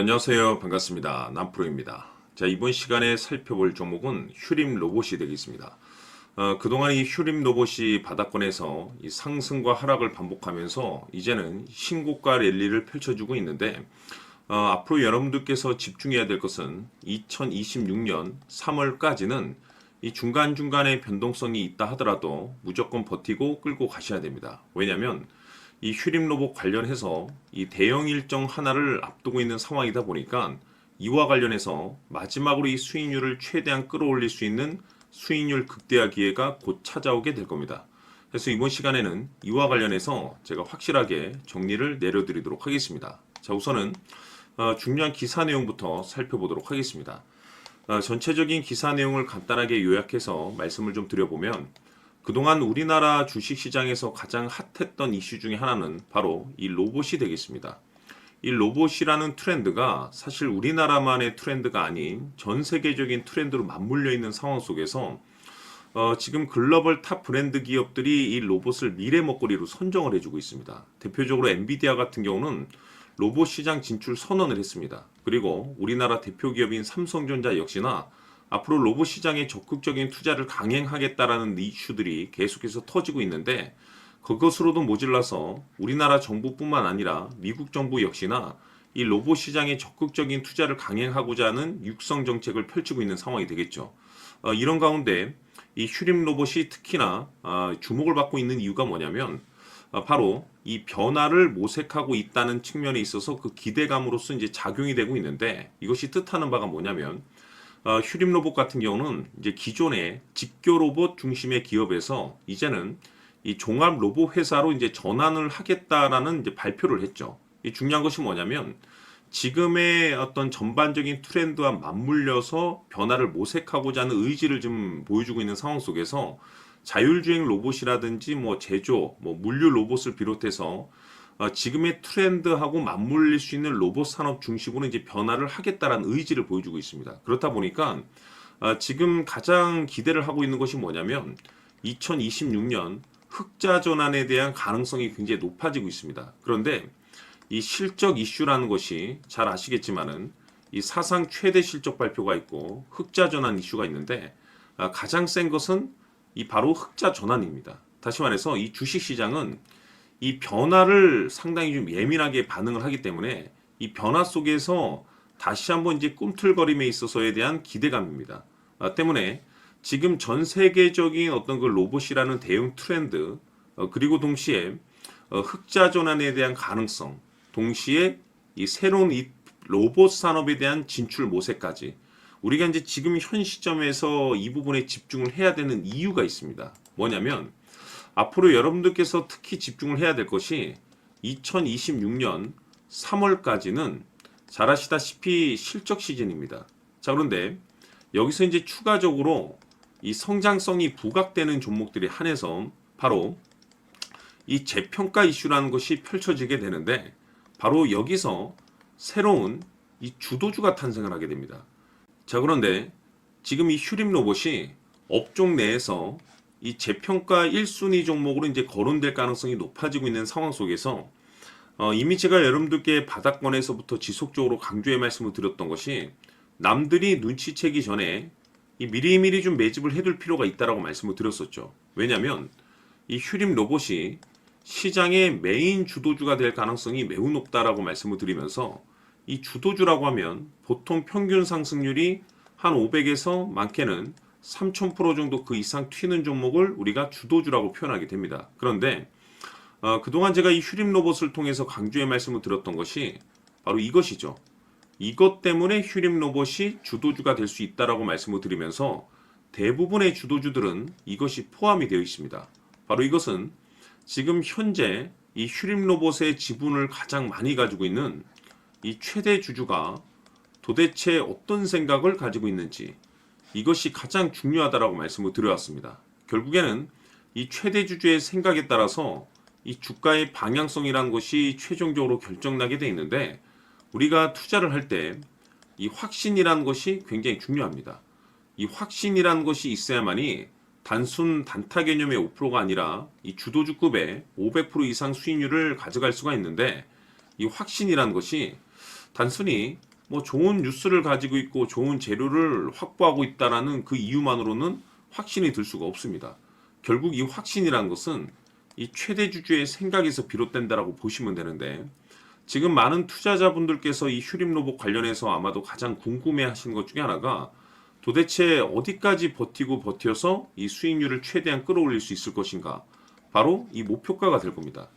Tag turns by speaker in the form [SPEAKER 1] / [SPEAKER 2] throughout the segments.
[SPEAKER 1] 안녕하세요. 반갑습니다. 남프로입니다. 자, 이번 시간에 살펴볼 종목은 휴림 로봇이 되겠습니다. 어, 그동안 이 휴림 로봇이 바닥권에서 이 상승과 하락을 반복하면서 이제는 신고가 랠리를 펼쳐주고 있는데 어, 앞으로 여러분들께서 집중해야 될 것은 2026년 3월까지는 이 중간중간에 변동성이 있다 하더라도 무조건 버티고 끌고 가셔야 됩니다. 왜냐하면 이 휴림 로봇 관련해서 이 대형 일정 하나를 앞두고 있는 상황이다 보니까 이와 관련해서 마지막으로 이 수익률을 최대한 끌어올릴 수 있는 수익률 극대화 기회가 곧 찾아오게 될 겁니다. 그래서 이번 시간에는 이와 관련해서 제가 확실하게 정리를 내려드리도록 하겠습니다. 자, 우선은 어, 중요한 기사 내용부터 살펴보도록 하겠습니다. 어, 전체적인 기사 내용을 간단하게 요약해서 말씀을 좀 드려보면 그동안 우리나라 주식시장에서 가장 핫했던 이슈 중에 하나는 바로 이 로봇이 되겠습니다. 이 로봇이라는 트렌드가 사실 우리나라만의 트렌드가 아닌 전 세계적인 트렌드로 맞물려 있는 상황 속에서 어, 지금 글로벌 탑 브랜드 기업들이 이 로봇을 미래 먹거리로 선정을 해주고 있습니다. 대표적으로 엔비디아 같은 경우는 로봇 시장 진출 선언을 했습니다. 그리고 우리나라 대표 기업인 삼성전자 역시나 앞으로 로봇 시장에 적극적인 투자를 강행하겠다라는 이슈들이 계속해서 터지고 있는데 그것으로도 모질라서 우리나라 정부뿐만 아니라 미국 정부 역시나 이 로봇 시장에 적극적인 투자를 강행하고자 하는 육성 정책을 펼치고 있는 상황이 되겠죠. 어, 이런 가운데 이 휴림 로봇이 특히나 어, 주목을 받고 있는 이유가 뭐냐면 어, 바로 이 변화를 모색하고 있다는 측면에 있어서 그 기대감으로서 이제 작용이 되고 있는데 이것이 뜻하는 바가 뭐냐면 어, 휴림 로봇 같은 경우는 이제 기존의 직교 로봇 중심의 기업에서 이제는 이 종합 로봇 회사로 이제 전환을 하겠다라는 이제 발표를 했죠. 이 중요한 것이 뭐냐면 지금의 어떤 전반적인 트렌드와 맞물려서 변화를 모색하고자 하는 의지를 좀 보여주고 있는 상황 속에서 자율주행 로봇이라든지 뭐 제조, 뭐 물류 로봇을 비롯해서 어, 지금의 트렌드하고 맞물릴 수 있는 로봇 산업 중심으로 이제 변화를 하겠다라는 의지를 보여주고 있습니다. 그렇다 보니까 어, 지금 가장 기대를 하고 있는 것이 뭐냐면 2026년 흑자 전환에 대한 가능성이 굉장히 높아지고 있습니다. 그런데 이 실적 이슈라는 것이 잘 아시겠지만은 이 사상 최대 실적 발표가 있고 흑자 전환 이슈가 있는데 아, 가장 센 것은 이 바로 흑자 전환입니다. 다시 말해서 이 주식 시장은 이 변화를 상당히 좀 예민하게 반응을 하기 때문에 이 변화 속에서 다시 한번 이제 꿈틀거림에 있어서에 대한 기대감입니다. 아, 때문에 지금 전 세계적인 어떤 그 로봇이라는 대응 트렌드 어, 그리고 동시에 어, 흑자 전환에 대한 가능성 동시에 이 새로운 이 로봇 산업에 대한 진출 모색까지 우리가 이제 지금 현 시점에서 이 부분에 집중을 해야 되는 이유가 있습니다. 뭐냐면 앞으로 여러분들께서 특히 집중을 해야 될 것이 2026년 3월까지는 잘 아시다시피 실적 시즌입니다. 자, 그런데 여기서 이제 추가적으로 이 성장성이 부각되는 종목들이 한해서 바로 이 재평가 이슈라는 것이 펼쳐지게 되는데 바로 여기서 새로운 이 주도주가 탄생을 하게 됩니다. 자, 그런데 지금 이 휴림 로봇이 업종 내에서 이 재평가 1순위 종목으로 이제 거론될 가능성이 높아지고 있는 상황 속에서 어, 이미 제가 여러분들께 바닥권에서부터 지속적으로 강조의 말씀을 드렸던 것이 남들이 눈치채기 전에 이 미리미리 좀 매집을 해둘 필요가 있다라고 말씀을 드렸었죠. 왜냐하면 이 휴림 로봇이 시장의 메인 주도주가 될 가능성이 매우 높다라고 말씀을 드리면서 이 주도주라고 하면 보통 평균 상승률이 한 500에서 많게는 3000% 정도 그 이상 튀는 종목을 우리가 주도주라고 표현하게 됩니다. 그런데 어, 그동안 제가 이 휴림 로봇을 통해서 강조의 말씀을 드렸던 것이 바로 이것이죠. 이것 때문에 휴림 로봇이 주도주가 될 수 있다라고 말씀을 드리면서 대부분의 주도주들은 이것이 포함이 되어 있습니다. 바로 이것은 지금 현재 이 휴림 로봇의 지분을 가장 많이 가지고 있는 이 최대 주주가 도대체 어떤 생각을 가지고 있는지 이것이 가장 중요하다라고 말씀을 드려왔습니다. 결국에는 이 최대 주주의 생각에 따라서 이 주가의 방향성이라는 것이 최종적으로 결정나게 돼 있는데 우리가 투자를 할 때 이 확신이라는 것이 굉장히 중요합니다. 이 확신이라는 것이 있어야만이 단순 단타 개념의 5%가 아니라 이 주도주급의 500% 이상 수익률을 가져갈 수가 있는데 이 확신이라는 것이 단순히 뭐 좋은 뉴스를 가지고 있고 좋은 재료를 확보하고 있다라는 그 이유만으로는 확신이 들 수가 없습니다. 결국 이 확신이라는 것은 이 최대 주주의 생각에서 비롯된다라고 보시면 되는데 지금 많은 투자자분들께서 이 휴림 로봇 관련해서 아마도 가장 궁금해 하시는 것 중에 하나가 도대체 어디까지 버티고 버텨서 이 수익률을 최대한 끌어올릴 수 있을 것인가? 바로 이 목표가가 될 겁니다.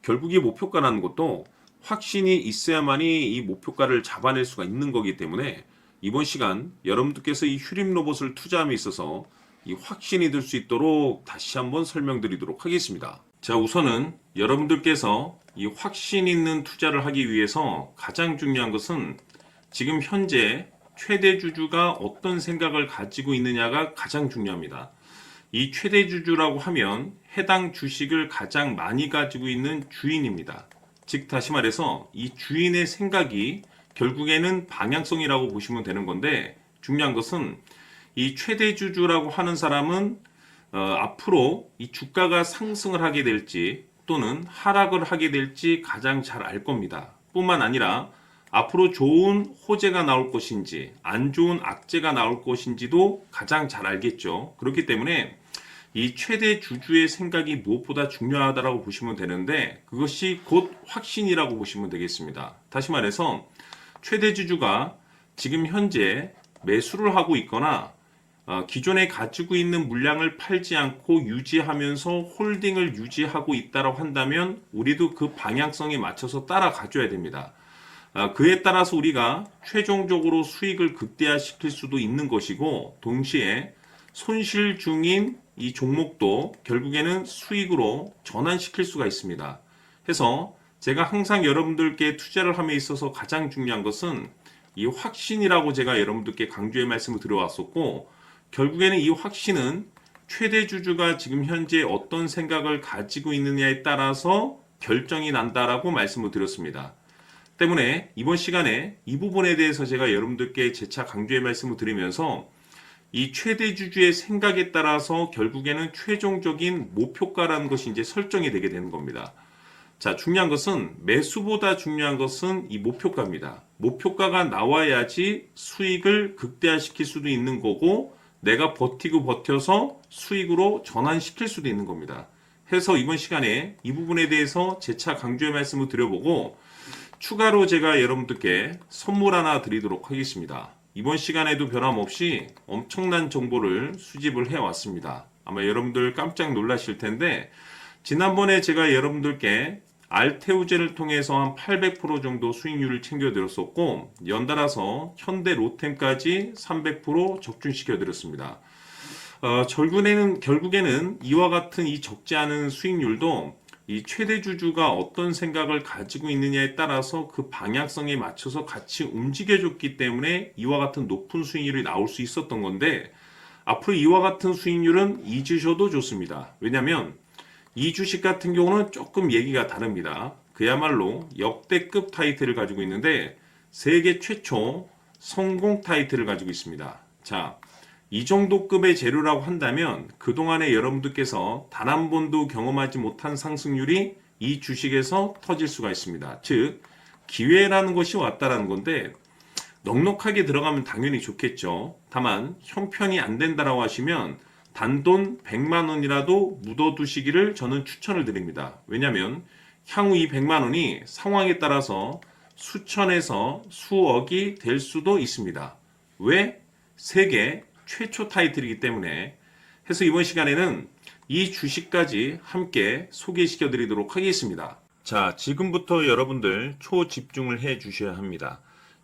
[SPEAKER 1] 결국 이 목표가라는 것도 확신이 있어야만이 이 목표가를 잡아낼 수가 있는 거기 때문에 이번 시간 여러분들께서 이 휴림 로봇을 투자함에 있어서 이 확신이 들 수 있도록 다시 한번 설명드리도록 하겠습니다. 자, 우선은 여러분들께서 이 확신 있는 투자를 하기 위해서 가장 중요한 것은 지금 현재 최대 주주가 어떤 생각을 가지고 있느냐가 가장 중요합니다. 이 최대 주주라고 하면 해당 주식을 가장 많이 가지고 있는 주인입니다. 즉 다시 말해서 이 주인의 생각이 결국에는 방향성이라고 보시면 되는 건데 중요한 것은 이 최대 주주라고 하는 사람은 어, 앞으로 이 주가가 상승을 하게 될지 또는 하락을 하게 될지 가장 잘 알 겁니다. 뿐만 아니라 앞으로 좋은 호재가 나올 것인지 안 좋은 악재가 나올 것인지도 가장 잘 알겠죠. 그렇기 때문에 이 최대 주주의 생각이 무엇보다 중요하다라고 보시면 되는데 그것이 곧 확신이라고 보시면 되겠습니다. 다시 말해서 최대 주주가 지금 현재 매수를 하고 있거나 어, 기존에 가지고 있는 물량을 팔지 않고 유지하면서 홀딩을 유지하고 있다고 한다면 우리도 그 방향성에 맞춰서 따라가줘야 됩니다. 아, 그에 따라서 우리가 최종적으로 수익을 극대화시킬 수도 있는 것이고 동시에 손실 중인 이 종목도 결국에는 수익으로 전환시킬 수가 있습니다. 해서 제가 항상 여러분들께 투자를 함에 있어서 가장 중요한 것은 이 확신이라고 제가 여러분들께 강조의 말씀을 드려왔었고 결국에는 이 확신은 최대 주주가 지금 현재 어떤 생각을 가지고 있느냐에 따라서 결정이 난다라고 말씀을 드렸습니다. 때문에 이번 시간에 이 부분에 대해서 제가 여러분들께 재차 강조의 말씀을 드리면서 이 최대 주주의 생각에 따라서 결국에는 최종적인 목표가라는 것이 이제 설정이 되게 되는 겁니다. 자, 중요한 것은 매수보다 중요한 것은 이 목표가입니다. 목표가가 나와야지 수익을 극대화시킬 수도 있는 거고 내가 버티고 버텨서 수익으로 전환시킬 수도 있는 겁니다. 해서 이번 시간에 이 부분에 대해서 재차 강조의 말씀을 드려보고 추가로 제가 여러분들께 선물 하나 드리도록 하겠습니다. 이번 시간에도 변함없이 엄청난 정보를 수집을 해왔습니다. 아마 여러분들 깜짝 놀라실 텐데, 지난번에 제가 여러분들께 알테우제를 통해서 한 800% 정도 수익률을 챙겨드렸었고, 연달아서 현대 로템까지 300% 적중시켜드렸습니다. 어, 결국에는, 결국에는 이와 같은 이 적지 않은 수익률도 이 최대 주주가 어떤 생각을 가지고 있느냐에 따라서 그 방향성에 맞춰서 같이 움직여줬기 때문에 이와 같은 높은 수익률이 나올 수 있었던 건데 앞으로 이와 같은 수익률은 잊으셔도 좋습니다. 왜냐하면 이 주식 같은 경우는 조금 얘기가 다릅니다. 그야말로 역대급 타이틀을 가지고 있는데 세계 최초 성공 타이틀을 가지고 있습니다. 자, 이 정도 급의 재료라고 한다면 그동안에 여러분들께서 단 한 번도 경험하지 못한 상승률이 이 주식에서 터질 수가 있습니다. 즉, 기회라는 것이 왔다라는 건데 넉넉하게 들어가면 당연히 좋겠죠. 다만 형편이 안 된다라고 하시면 단돈 100만 원이라도 묻어두시기를 저는 추천을 드립니다. 왜냐하면 향후 이 100만 원이 상황에 따라서 수천에서 수억이 될 수도 있습니다. 왜? 세계 최초 타이틀이기 때문에 해서 이번 시간에는 이 주식까지 함께 소개시켜 드리도록 하겠습니다. 자, 지금부터 여러분들 초집중을 해 주셔야 합니다.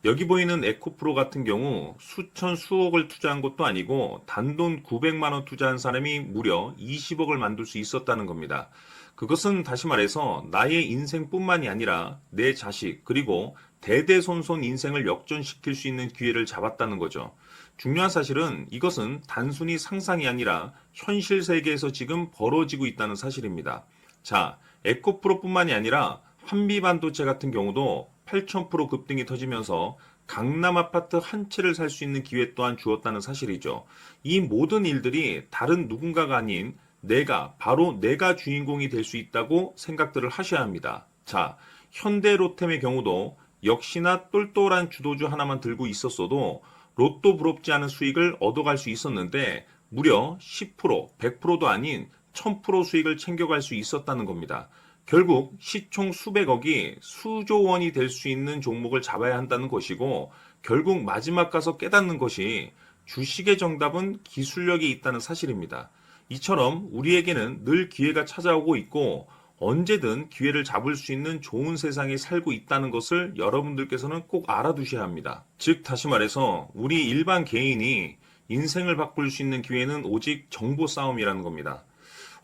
[SPEAKER 1] 여기 보이는 에코프로 같은 경우 수천 수억을 투자한 것도 아니고 단돈 900만 원 투자한 사람이 무려 20억을 만들 수 있었다는 겁니다. 그것은 다시 말해서 나의 인생뿐만이 아니라 내 자식 그리고 대대손손 인생을 역전시킬 수 있는 기회를 잡았다는 거죠. 중요한 사실은 이것은 단순히 상상이 아니라 현실 세계에서 지금 벌어지고 있다는 사실입니다. 자, 에코프로뿐만이 아니라 한비반도체 같은 경우도 8,000% 급등이 터지면서 강남 아파트 한 채를 살 수 있는 기회 또한 주었다는 사실이죠. 이 모든 일들이 다른 누군가가 아닌 내가, 바로 내가 주인공이 될 수 있다고 생각들을 하셔야 합니다. 자, 현대 로템의 경우도 역시나 똘똘한 주도주 하나만 들고 있었어도 로또 부럽지 않은 수익을 얻어갈 수 있었는데 무려 10%, 100%도 아닌 1000% 수익을 챙겨갈 수 있었다는 겁니다. 결국 시총 수백억이 수조 원이 될 수 있는 종목을 잡아야 한다는 것이고 결국 마지막 가서 깨닫는 것이 주식의 정답은 기술력이 있다는 사실입니다. 이처럼 우리에게는 늘 기회가 찾아오고 있고 언제든 기회를 잡을 수 있는 좋은 세상에 살고 있다는 것을 여러분들께서는 꼭 알아두셔야 합니다. 즉, 다시 말해서 우리 일반 개인이 인생을 바꿀 수 있는 기회는 오직 정보 싸움이라는 겁니다.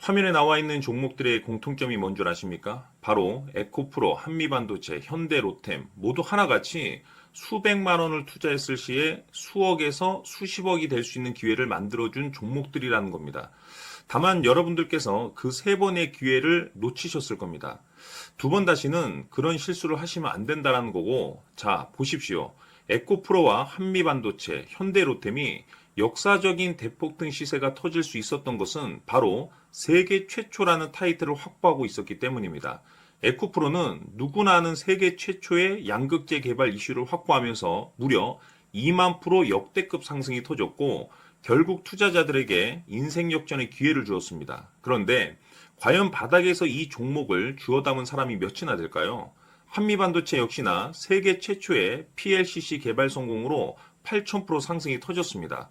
[SPEAKER 1] 화면에 나와 있는 종목들의 공통점이 뭔 줄 아십니까? 바로 에코프로, 한미반도체, 현대로템 모두 하나같이 수백만 원을 투자했을 시에 수억에서 수십억이 될 수 있는 기회를 만들어준 종목들이라는 겁니다. 다만 여러분들께서 그 세 번의 기회를 놓치셨을 겁니다. 두 번 다시는 그런 실수를 하시면 안 된다라는 거고, 자, 보십시오. 에코프로와 한미반도체, 현대로템이 역사적인 대폭등 시세가 터질 수 있었던 것은 바로 세계 최초라는 타이틀을 확보하고 있었기 때문입니다. 에코프로는 누구나 아는 세계 최초의 양극재 개발 이슈를 확보하면서 무려 2만 프로 역대급 상승이 터졌고 결국 투자자들에게 인생 역전의 기회를 주었습니다. 그런데 과연 바닥에서 이 종목을 주워 담은 사람이 몇이나 될까요? 한미반도체 역시나 세계 최초의 PLCC 개발 성공으로 8,000% 상승이 터졌습니다.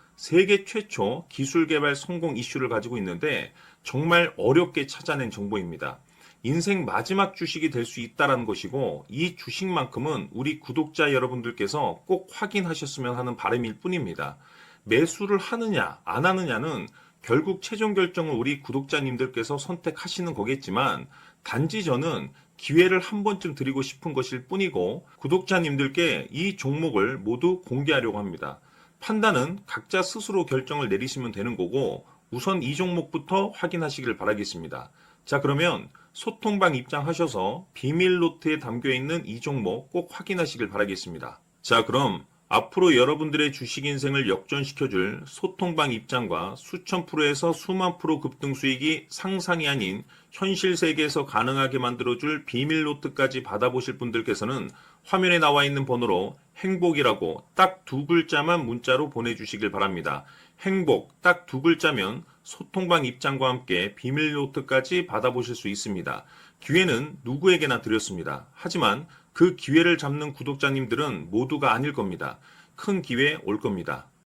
[SPEAKER 1] 세계 최초 기술 개발 성공 이슈를 가지고 있는데, 정말 어렵게 찾아낸 정보입니다. 인생 마지막 주식이 될 수 있다라는 것이고 이 주식만큼은 우리 구독자 여러분들께서 꼭 확인하셨으면 하는 바람일 뿐입니다. 매수를 하느냐 안 하느냐는 결국 최종 결정을 우리 구독자님들께서 선택하시는 거겠지만 단지 저는 기회를 한 번쯤 드리고 싶은 것일 뿐이고 구독자님들께 이 종목을 모두 공개하려고 합니다. 판단은 각자 스스로 결정을 내리시면 되는 거고 우선 이 종목부터 확인하시길 바라겠습니다. 자, 그러면 소통방 입장하셔서 비밀 노트에 담겨 있는 이 종목 꼭 확인하시길 바라겠습니다. 자, 그럼 앞으로 여러분들의 주식 인생을 역전시켜줄 소통방 입장과 수천 프로에서 수만 프로 급등 수익이 상상이 아닌 현실 세계에서 가능하게 만들어줄 비밀 노트까지 받아보실 분들께서는 화면에 나와 있는 번호로 행복이라고 딱 두 글자만 문자로 보내주시길 바랍니다. 행복 딱 두 글자면 소통방 입장과 함께 비밀 노트까지 받아보실 수 있습니다. 기회는 누구에게나 드렸습니다. 하지만 그 기회를 잡는 구독자님들은 모두가 아닐 겁니다. 큰 기회 올 겁니다.